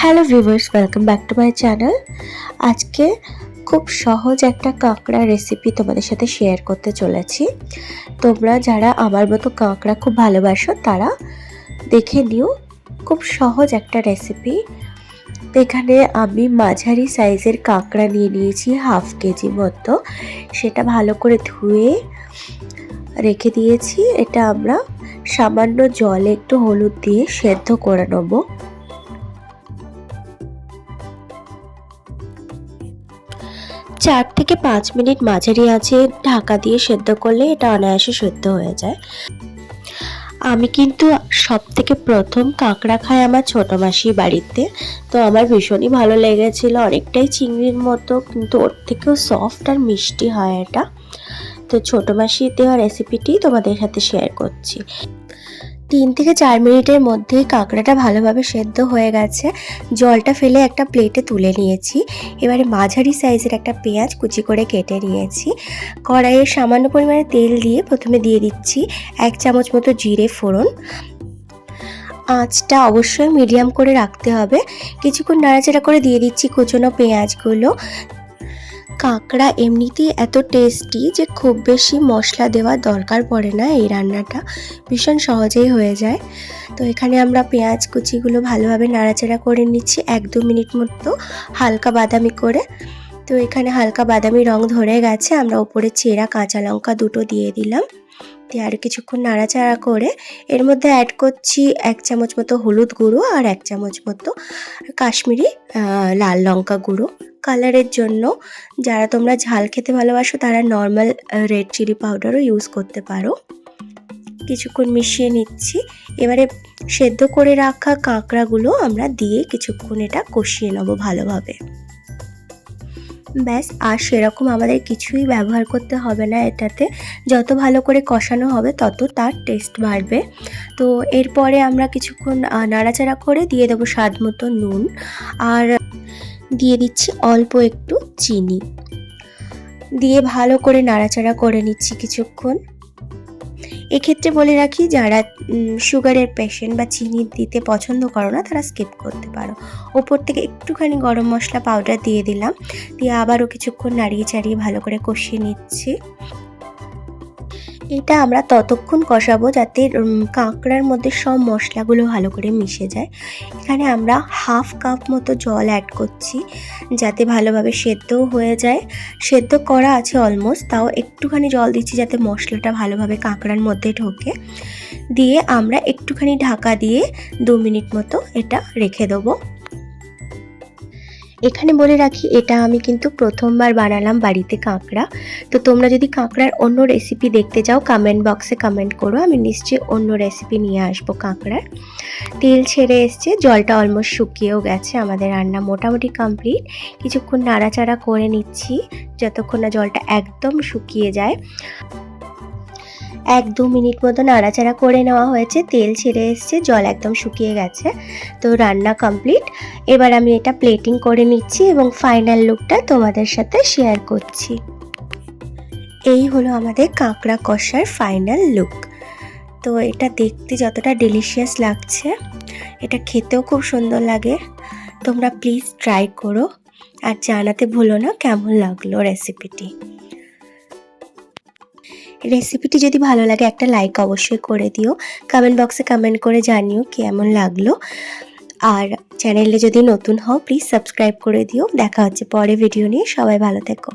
Hello viewers welcome back to my channel আজকে খুব সহজ একটা কাঁকড়া রেসিপি তোমাদের সাথে শেয়ার করতে চলেছি। তোমরা যারা আমার মতো কাঁকড়া খুব ভালোবাসো, তারা দেখে নিও খুব সহজ একটা রেসিপি এখানে আমি মাঝারি সাইজের কাঁকড়া নিয়ে নিয়েছি, হাফ কেজি মতো। সেটা ভালো করে ধুয়ে রেখে দিয়েছি। এটা আমরা সামান্য জলে একটু হলুদ দিয়ে সেদ্ধ করে নেব। চার থেকে পাঁচ মিনিট মাঝারি আছে ঢাকা দিয়ে সেদ্ধ করলে এটা অনায়াসে সেদ্ধ হয়ে যায়। আমি কিন্তু সব থেকে প্রথম কাঁকড়া খাই আমার ছোটো মাসি বাড়িতে, তো আমার ভীষণই ভালো লেগেছিলো। অনেকটাই চিংড়ির মতো, কিন্তু ওর থেকেও সফট আর মিষ্টি হয় এটা। তো ছোটো মাসি দেওয়া রেসিপিটি তোমাদের সাথে শেয়ার করছি। তিন থেকে চার মিনিটের মধ্যেই কাঁকড়াটা ভালোভাবে সেদ্ধ হয়ে গেছে। জলটা ফেলে একটা প্লেটে তুলে নিয়েছি। এবারে মাঝারি সাইজের একটা পেঁয়াজ কুচি করে কেটে নিয়েছি। কড়াইয়ে সামান্য পরিমাণে তেল দিয়ে প্রথমে দিয়ে দিচ্ছি এক চামচ মতো জিরে ফোড়ন। আঁচটা অবশ্যই মিডিয়াম করে রাখতে হবে। কিছুক্ষণ নাড়াচাড়া করে দিয়ে দিচ্ছি কুচনো পেঁয়াজগুলো। কাঁকড়া এমনিতেই এত টেস্টি যে খুব বেশি মশলা দেওয়ার দরকার পড়ে না এই রান্নাটা। ভীষণ সহজেই হয়ে যায়। তো এখানে আমরা পেঁয়াজ কুচিগুলো ভালোভাবে নাড়াচাড়া করে নিচ্ছি এক দু মিনিট মতো হালকা বাদামি করে। তো এখানে হালকা বাদামি রং ধরে গেছে, আমরা ওপরে চেরা কাঁচা লঙ্কা দুটো দিয়ে দিলাম। দিয়ে আর কিছুক্ষণ নাড়াচাড়া করে এর মধ্যে অ্যাড করছি এক চামচ মতো হলুদ গুঁড়ো আর এক চামচ মতো কাশ্মীরি লাল লঙ্কা গুঁড়ো। কালারের জন্য, যারা তোমরা ঝাল খেতে ভালোবাসো, তারা নর্মাল রেড চিলি পাউডারও ইউজ করতে পারো। কিছুক্ষণ মিশিয়ে নিচ্ছি। এবারে সেদ্ধ করে রাখা কাঁকড়াগুলো আমরা দিয়ে কিছুক্ষণ এটা কষিয়ে নেব ভালোভাবে। ব্যাস, আর সেরকম আমাদের কিছুই ব্যবহার করতে হবে না এটাতে। যত ভালো করে কষানো হবে, তত তার টেস্ট বাড়বে। তো এরপরে আমরা কিছুক্ষণ নাড়াচাড়া করে দিয়ে দেবো স্বাদ মতো নুন। আর দিয়ে দিচ্ছি অল্প একটু চিনি। দিয়ে ভালো করে নাড়াচাড়া করে নিচ্ছি কিছুক্ষণ। এক্ষেত্রে বলে রাখি, যারা সুগারের পেশেন্ট বা চিনি দিতে পছন্দ করো না, তারা স্কিপ করতে পারো। ওপর থেকে একটুখানি গরম মশলা পাউডার দিয়ে দিলাম। দিয়ে আবারও কিছুক্ষণ নাড়িয়ে চাড়িয়ে ভালো করে কষিয়ে নিচ্ছি। এটা আমরা ততক্ষণ কষাবো যাতে কাঁকড়ার মধ্যে সব মশলাগুলো ভালো করে মিশে যায়। এখানে আমরা হাফ কাপ মতো জল অ্যাড করছি যাতে ভালোভাবে সেদ্ধও হয়ে যায়। সেদ্ধ করা আছে অলমোস্ট তাও একটুখানি জল দিচ্ছি যাতে মশলাটা ভালোভাবে কাঁকড়ার মধ্যে ঢোকে। দিয়ে আমরা একটুখানি ঢাকা দিয়ে দু মিনিট মতো এটা রেখে দেবো। এখানে বলে রাখি, এটা আমি কিন্তু প্রথমবার বানালাম বাড়িতে কাঁকড়া। তো তোমরা যদি কাঁকড়ার অন্য রেসিপি দেখতে চাও কমেন্ট বক্সে কমেন্ট করো, আমি নিশ্চয়ই অন্য রেসিপি নিয়ে আসব কাঁকড়ার। তেল ছেড়ে এসছে, জলটা অলমোস্ট শুকিয়েও গেছে, আমাদের রান্না মোটামুটি কমপ্লিট কিছুক্ষণ নাড়াচাড়া করে নিচ্ছি, যতক্ষণ না জলটা একদম শুকিয়ে যায়। এক দু মিনিট মতো নাড়াচাড়া করে নেওয়া হয়েছে। তেল ছেড়ে এসছে, জল একদম শুকিয়ে গেছে। তো রান্না কমপ্লিট এবার আমি এটা প্লেটিং করে নিচ্ছি এবং ফাইনাল লুকটা তোমাদের সাথে শেয়ার করছি। এই হলো আমাদের কাঁকড়া কষার ফাইনাল লুক তো এটা দেখতে যতটা ডেলিশিয়াস লাগছে, এটা খেতেও খুব সুন্দর লাগে। তোমরা প্লিজ ট্রাই করো। আর জানাতে ভুলো না কেমন লাগল রেসিপিটি রেসিপিটি যদি ভালো লাগে একটা লাইক অবশ্যই করে দিও। কমেন্ট বক্সে কমেন্ট করে জানিও কেমন লাগল। আর চ্যানেলে যদি নতুন হও প্লিজ সাবস্ক্রাইব করে দিও। দেখা হচ্ছে পরে ভিডিও নিয়ে। সবাই ভালো থেকো।